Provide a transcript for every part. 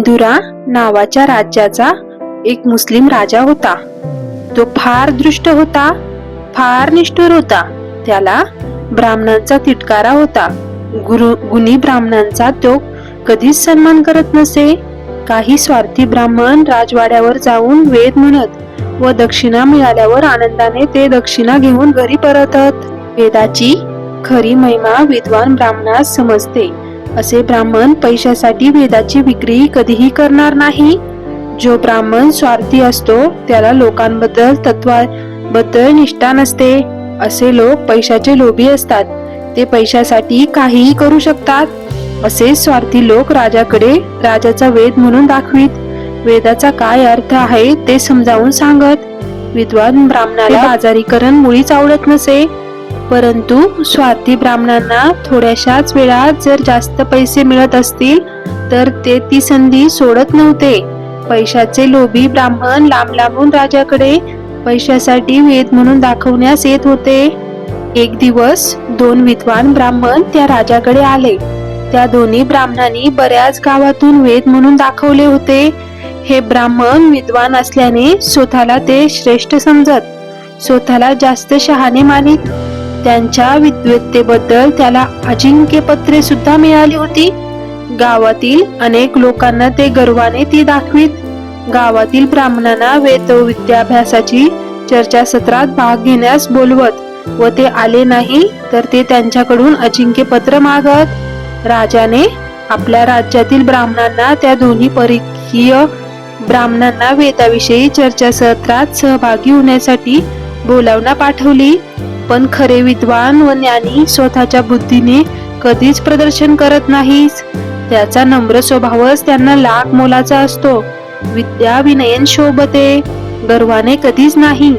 इंदुरा नावाच्या राज्याचा एक मुस्लिम राजा होता. तो फार दृष्ट होता फार निष्ठुर होता. त्याला ब्राह्मणांचा तिटकारा होता. गुरु गुणी ब्राह्मणांचा तो कधीच सन्मान करत नसे. काही स्वार्थी ब्राह्मण राजवाड्यावर जाऊन वेद म्हणत व दक्षिणा मिळाल्यावर आनंदाने ते दक्षिणा घेऊन घरी परतत. वेदाची खरी महिमा विद्वान ब्राह्मणास समजते. असे ब्राह्मण पैशासाठी वेदाची विक्री कधीही करणार नाही. जो ब्राह्मण स्वार्थी असतो त्याला लोकांबद्दल तत्वाबद्दल निष्ठा नसते. असे लोक पैशाचे लोभी असतात. ते पैशासाठी काहीही करू शकतात. असे स्वार्थी लोक राजाकडे राजाचा वेद म्हणून दाखवित. वेदाचा काय अर्थ आहे ते समजावून सांगत. विद्वान ब्राह्मणाला बाजारीकरण मुळीच आवडत नसे. परंतु स्वार्थी ब्राह्मणांना थोड्याशाच वेळात जर जास्त पैसे मिळत असतील तर ते ती संधी सोडत नव्हते. पैशाचे लोभी ब्राह्मण लांब लांबून राजाकडे पैशासाठी वेद म्हणून दाखवण्यास येत होते. एक दिवस दोन विद्वान ब्राह्मण त्या राजाकडे आले. त्या दोन्ही ब्राह्मणांनी बऱ्याच गावातून वेद म्हणून दाखवले होते. हे ब्राह्मण विद्वान असल्याने स्वतःला ते श्रेष्ठ समजत. स्वतःला जास्त शहाणे मानित. त्यांच्या विद्वत्तेबद्दल त्याला अजिंक्य पत्रे सुद्धा मिळाली होती. गावातील अनेक लोकांना ते गर्वाने ती दाखवित. गावातील ब्राह्मणांना वेद व विद्याभ्यासाची चर्चासत्रात भाग घेण्यास बोलवत व ते आले नाही तर ते त्यांच्याकडून अजिंक्य पत्र मागत. राजाने आपल्या राज्यातील ब्राह्मणांना त्या दोन्ही परकीय ब्राह्मणांना वेदाविषयी चर्चासत्रात सहभागी होण्यासाठी बोलावणा पाठवली. पण खरे विद्वान व ज्ञानी स्वतःच्या बुद्धीने कधीच प्रदर्शन करत नाहीस. त्याचा नम्र स्वभावच त्यांना लाख मोलाचा असतो. विद्या विनयन शोभते. गर्वाने कधीच नाही.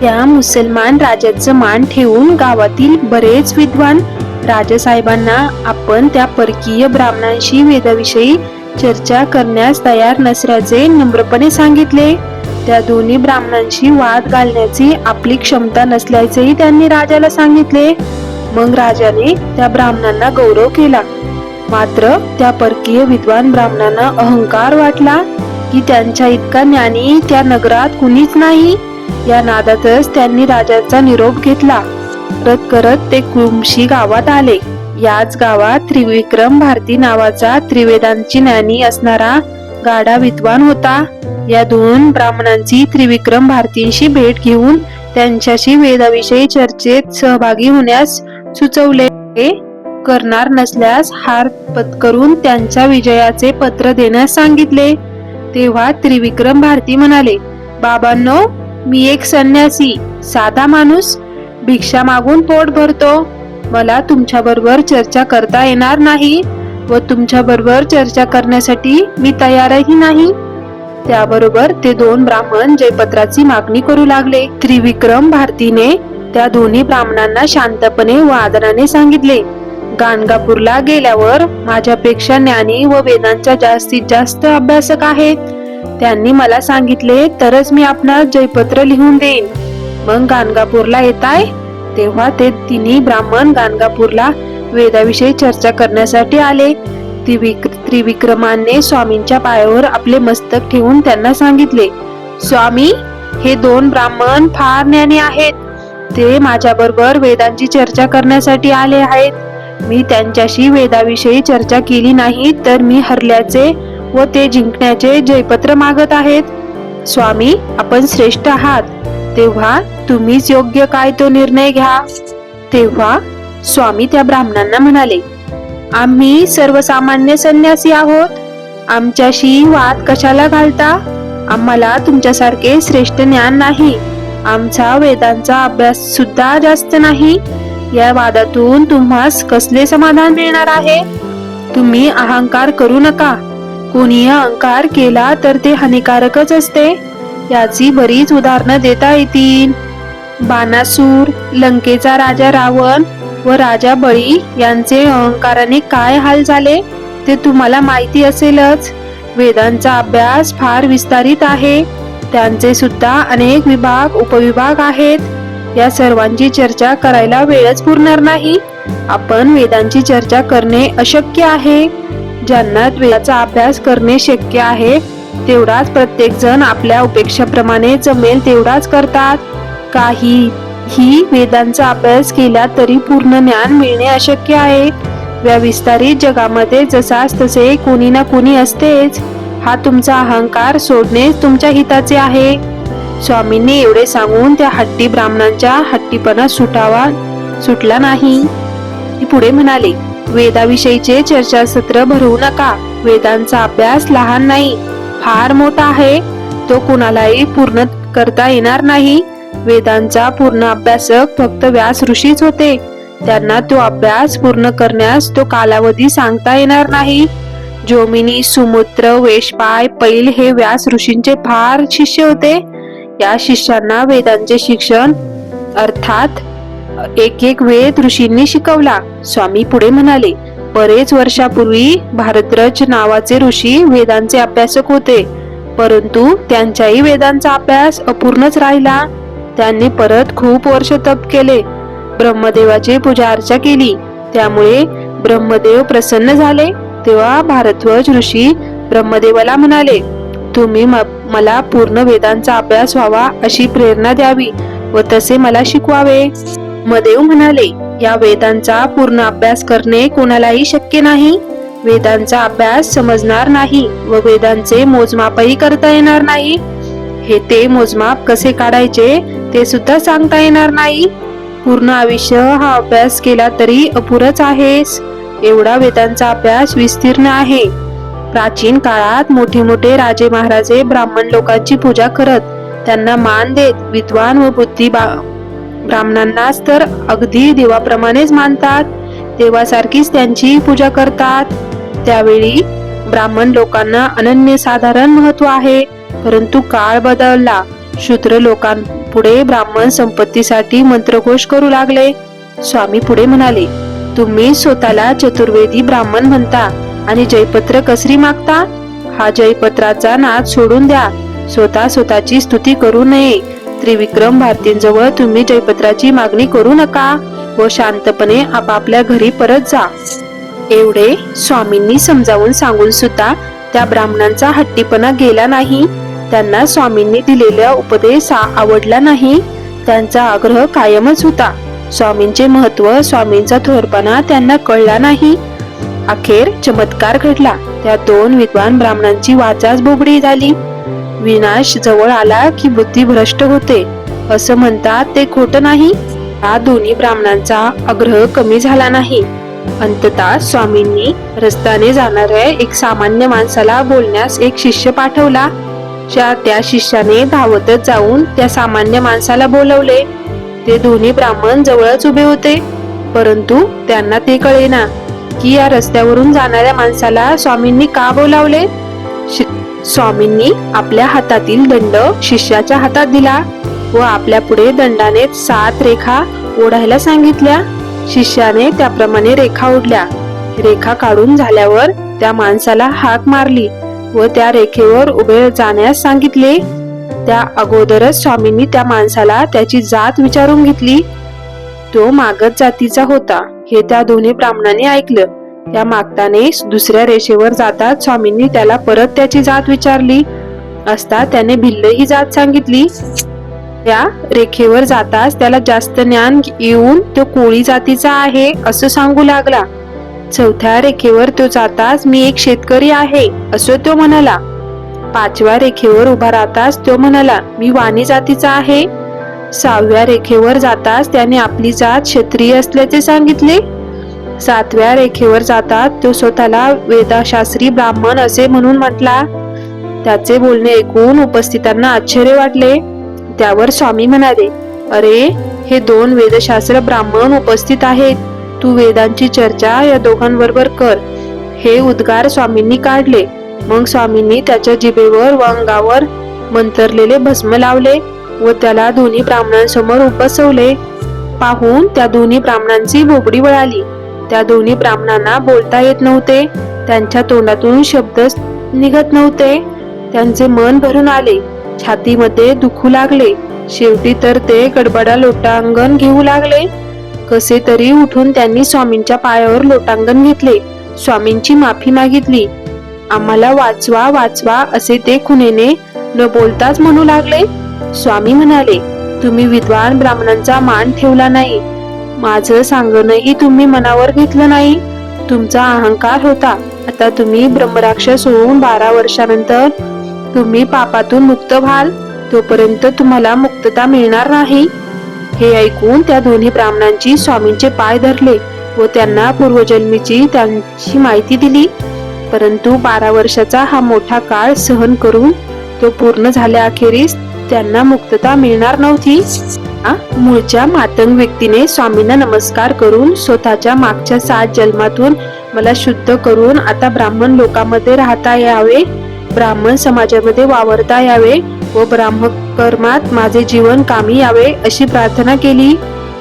त्या मुसलमान राजाचं मान ठेवून गावातील बरेच विद्वान राजसाहेबांना आपण त्या परकीय ब्राह्मणांशी वेदाविषयी चर्चा करण्यास तयार नसल्याचे नम्रपणे सांगितले. त्या दोन्ही ब्राह्मणांशी वाद घालण्याची आपली क्षमता नसल्याचेही त्यांनी राजाला सांगितले. मग राजाने त्या ब्राह्मणांना गौरव केला. मात्र त्या परकीय विद्वान ब्राह्मणांना अहंकार वाटला की त्यांच्या इतका ज्ञानी त्या नगरात कुणीच नाही. या नादातच त्यांनी राजाचा निरोप घेतला. करत करत ते कुमशी गावात आले. याच गावात त्रिविक्रम भारती नावाचा त्रिवेदांची ज्ञानी असणारा गाडा विद्वान होता. या दोन ब्राह्मणांची त्रिविक्रम भारतींशी भेट घेऊन त्यांच्याशी वेदाविषयी चर्चेत सहभागी होण्यास सुचवले. करणार नसल्यास हार पत्करून त्यांच्या विजयाचे पत्र देण्यास सांगितले. तेव्हा त्रिविक्रम भारती म्हणाले बाबांनो मी एक संन्यासी साधा माणूस भिक्षा मागून पोट भरतो. मला तुमच्याबरोबर चर्चा करता येणार नाही व तुमच्याबरोबर चर्चा करण्यासाठी मी तयारही नाही. त्याबरोबर ते दोन ब्राह्मण जयपत्राची मागणी करू लागले. त्रिविक्रम भारतीने त्या दोन्ही ब्राह्मणांना शांतपणे व आदराने सांगितले. गाणगापूरला गेल्यावर माझ्यापेक्षा ज्ञानी व वेदांचा जास्तीत जास्त अभ्यासक आहेत. त्यांनी मला सांगितले तरच मी आपणास जयपत्र लिहून देईन. मग गाणगापूरला येताय? तेव्हा ते तिन्ही ब्राह्मण गाणगापूरला वेदाविषयी चर्चा करण्यासाठी आले. त्रिविक्रमाने स्वामींच्या पायावर आपले मस्तक ठेवून त्यांना सांगितले स्वामी हे दोन ब्राह्मण फार ज्ञानी आहेत. ते माझ्याबरोबर वेदांची चर्चा करण्यासाठी आले आहेत. मी त्यांच्याशी वेदाविषयी चर्चा केली नाही तर मी हरल्याचे व ते जिंकण्याचे जयपत्र मागत आहेत. स्वामी आपण श्रेष्ठ आहात. तेव्हा तुम्हीच योग्य काय तो निर्णय घ्या. तेव्हा स्वामी त्या ब्राह्मणांना म्हणाले आम्ही सर्वसामान्य संन्यासी आहोत. आमच्याशी वाद कशाला घालता? आम्हाला तुमच्यासारखे श्रेष्ठ ज्ञान नाही. आमचा वेदांचा अभ्यास सुद्धा जास्त नाही. या वादातून तुम्हास कसले समाधान मिळणार आहे? तुम्ही अहंकार करू नका. कोणी अहंकार केला तर ते हानिकारकच असते. याची बरीच उदाहरणं देता येतील. बाणासूर लंकेचा राजा रावण व राजा बळी यांचे अहंकाराने काय हाल झाले ते तुम्हाला माहिती असेलच. वेदांचा अभ्यास फार विस्तारित आहे. त्यांचे सुद्धा अनेक विभाग उपविभाग आहेत. या सर्वांची चर्चा करायला वेळच पुरणार नाही. आपण वेदांची चर्चा करणे अशक्य आहे. ज्यांना वेदाचा अभ्यास करणे शक्य आहे तेवढाच प्रत्येक जण आपल्या उपेक्षाप्रमाणे जमेल तेवढाच करतात. काही ही वेदांचा अभ्यास केला तरी पूर्ण ज्ञान मिळणे अशक्य आहे. या विस्तारित जगामध्ये जसाच तसे कोणी ना कोणी असतेच. हा तुमचा अहंकार सोडणे तुमच्या हिताचे आहे. स्वामींनी एवढे सांगून त्या हट्टी ब्राह्मणांच्या हट्टीपणा सुटावा सुटला नाही. पुढे म्हणाले वेदाविषयीचे चर्चासत्र भरवू नका. वेदांचा अभ्यास लहान नाही. फार मोठा आहे. तो कुणालाही पूर्ण करता येणार नाही. वेदांचा पूर्ण अभ्यासक फक्त व्यास ऋषीच होते. त्यांना तो अभ्यास पूर्ण करण्यास तो कालावधी सांगता येणार नाही. जोमिनी सुमुत्र वेशपाय पैल हे व्यास ऋषींचे फार शिष्य होते. या शिष्यांना वेदांचे शिक्षण अर्थात एक एक वेद ऋषींनी शिकवला. स्वामी पुढे म्हणाले बरेच वर्षापूर्वी भारद्रज नावाचे ऋषी वेदांचे अभ्यासक होते. परंतु त्यांच्याही वेदांचा अभ्यास अपूर्णच राहिला. त्यांनी परत खूप वर्ष तप केले. ब्रह्मदेवाची पूजा अर्चा केली. त्यामुळे ब्रह्मदेव प्रसन्न झाले. तेव्हा भारद्वाज ऋषी ब्रह्मदेवाला म्हणाले तुम्ही म- मला पूर्ण वेदांचा अभ्यास व्हावा अशी प्रेरणा द्यावी व तसे मला शिकवावे. मदेव म्हणाले या वेदांचा पूर्ण अभ्यास करणे कोणालाही शक्य नाही. वेदांचा अभ्यास समजणार नाही व वेदांचे मोजमापही करता येणार नाही. हे ते मोजमाप कसे काढायचे ते सुद्धा सांगता येणार नाही. पूर्ण आयुष्य हा अभ्यास केला तरी अपुरच आहेस. एवढा वेदांचा अभ्यास विस्तीर्ण आहे. प्राचीन काळात मोठे मोठे राजे महाराजे ब्राह्मण लोकांची पूजा करत त्यांना मान देत विद्वान व बुद्धी ब्राह्मणांनाच तर अगदी देवाप्रमाणेच मानतात. देवासारखीच त्यांची पूजा करतात. त्यावेळी ब्राह्मण लोकांना अनन्य साधारण महत्त्व आहे. परंतु काळ बदलला. शूद्र लोकांपुढे ब्राह्मण संपत्तीसाठी मंत्रघोष करू लागले. स्वामी पुढे म्हणाले तुम्ही स्वतःला चतुर्वेदी ब्राह्मण म्हणता आणि जयपत्र कसरी मागता? हा जयपत्राचा नाद सोडून द्या. स्वतः स्वतःची स्तुती करू नये. त्रिविक्रम भारतींजवळ तुम्ही जयपत्राची मागणी करू नका व शांतपणे आपापल्या घरी परत जा. एवढे स्वामींनी समजावून सांगून सुद्धा त्या ब्राह्मणांचा हट्टीपणा गेला नाही. त्यांना स्वामींनी दिलेला उपदेश आवडला नाही. त्यांचा आग्रह कायमच होता. स्वामींचे महत्त्व स्वामींचा थोरपणा त्यांना कळला नाही. अखेर चमत्कार घडला. त्या दोन विद्वान ब्राह्मणांची वाचाच बोबडी झाली. विनाश जवळ आला की बुद्धी भ्रष्ट होते. असं म्हणतात ते खोट नाही. या दोन्ही ब्राह्मणांचा आग्रह कमी झाला नाही. अंततः स्वामींनी रस्त्याने जाणाऱ्या एक सामान्य माणसाला बोलण्यास एक शिष्य पाठवला. ज्या त्या शिष्याने धावतच जाऊन त्या सामान्य माणसाला बोलवले. ते दोन्ही ब्राह्मण जवळच उभे होते. परंतु त्यांना ते कळेना की या रस्त्यावरून जाणाऱ्या माणसाला स्वामींनी का बोलावले? शि- स्वामींनी आपल्या हातातील दंड शिष्याच्या हातात दिला व आपल्या पुढे दंडाने सात रेखा ओढायला सांगितल्या. शिष्याने त्याप्रमाणे रेखा ओढल्या. रेखा काढून झाल्यावर त्या माणसाला हाक मारली व त्या रेखेवर उभे जाण्यास सांगितले. त्या अगोदरच स्वामींनी त्या माणसाला त्याची जात विचारून घेतली. तो मागत जातीचा होता हे त्या दोन्ही ब्राह्मणांनी ऐकलं. त्या मागताने दुसऱ्या रेषेवर जातात स्वामींनी त्याला परत त्याची जात विचारली. असता त्याने भिल्ल ही जात सांगितली. त्या रेखेवर जाताच त्याला जास्त ज्ञान येऊन तो कोळी जातीचा आहे असं सांगू लागला. चौथ्या रेखेवर तो जाताच मी एक शेतकरी आहे असं तो म्हणाला. पाचव्या रेखेवर उभा राहताच तो म्हणाला मी वाणी जातीचा आहे. सहाव्या रेखेवर जाताच त्याने आपली जात क्षत्रिय असल्याचे सांगितले. सातव्या रेखेवर जातात. तो स्वतःला वेदाशास्त्री ब्राह्मण असे म्हणून म्हटला. त्याचे बोलणे ऐकून उपस्थितांना आश्चर्य वाटले. त्यावर स्वामी म्हणाले अरे हे दोन वेदशास्त्र ब्राह्मण उपस्थित आहेत. तू वेदांची चर्चा या दोघांबरोबर कर. हे उद्गार स्वामींनी काढले. मग स्वामींनी त्याच्या जिभेवर व अंगावर मंतरलेले भस्म लावले व त्याला दोन्ही ब्राह्मणांसमोर उपसवले. पाहून त्या दोन्ही ब्राह्मणांची बोबडी वळाली. त्या दोन्ही ब्राह्मणांना बोलता येत नव्हते. त्यांच्या तोंडातून शब्द निघत नव्हते. त्यांचे मन भरून आले. छातीमध्ये दुखू लागले. शेवटी तर ते गडबडा लोटांगण घेऊ लागले. कसे तरी उठून त्यांनी स्वामींच्या पायावर लोटांगण घेतले. स्वामींची माफी मागितली. आम्हाला वाचवा वाचवा असे ते खुनेने न बोलताच म्हणू लागले. स्वामी म्हणाले तुम्ही विद्वान ब्राह्मणांचा मान ठेवला नाही. माझं सांगणंही तुम्ही मनावर घेतलं नाही. तुमचा अहंकार होता. आता तुम्ही ब्रह्मराक्षस होऊन बारा वर्षानंतर तुम्ही पापातून मुक्त व्हाल. तोपर्यंत तुम्हाला मुक्तता मिळणार नाही. हे ऐकून त्या दोन्ही ब्राह्मणांची स्वामींचे पाय धरले व त्यांना पूर्वजन्मीची त्यांची माहिती दिली. परंतु बारा वर्षाचा हा मोठा काळ सहन करून तो पूर्ण झाल्याअखेरीस त्यांना मुक्तता मिळणार नव्हती. मूळच्या मातंग व्यक्तीने स्वामींना नमस्कार करून स्वतःच्या मागच्या सात जन्मातून मला शुद्ध करून आता ब्राह्मण लोकांमध्ये राहता यावे ब्राह्मण समाजामध्ये वावरता यावे व ब्राह्मण कर्मात माझे जीवन कामी यावे अशी प्रार्थना केली.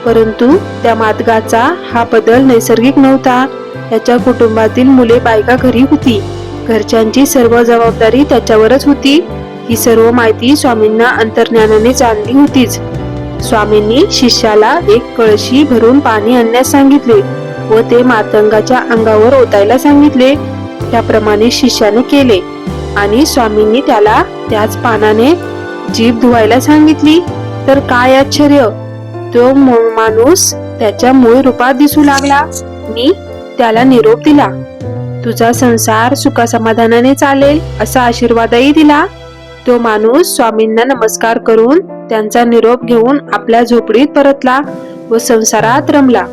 परंतु त्या मातगाचा हा बदल नैसर्गिक नव्हता. त्याच्या कुटुंबातील मुले बायका घरी होती. घरच्यांची सर्व जबाबदारी त्याच्यावरच होती. ही सर्व माहिती स्वामींना अंतर्ज्ञानाने जाणली होतीच. स्वामींनी शिष्याला एक कळशी भरून पाणी आणण्यास सांगितले व ते मातंगाच्या अंगावर ओतायला सांगितले. त्याप्रमाणे शिष्याने केले आणि स्वामींनी त्याला त्याच पानाने जीभ धुवायला सांगितली. तर काय आश्चर्य! तो माणूस त्याच्या मूळ रूपात दिसू लागला. मी त्याला निरोप दिला. तुझा संसार सुखासमाधानाने चालेल असा आशीर्वादही दिला. तो माणूस स्वामींना नमस्कार करून त्यांचा निरोप घेऊन आपल्या झोपडीत परतला व संसारात रमला.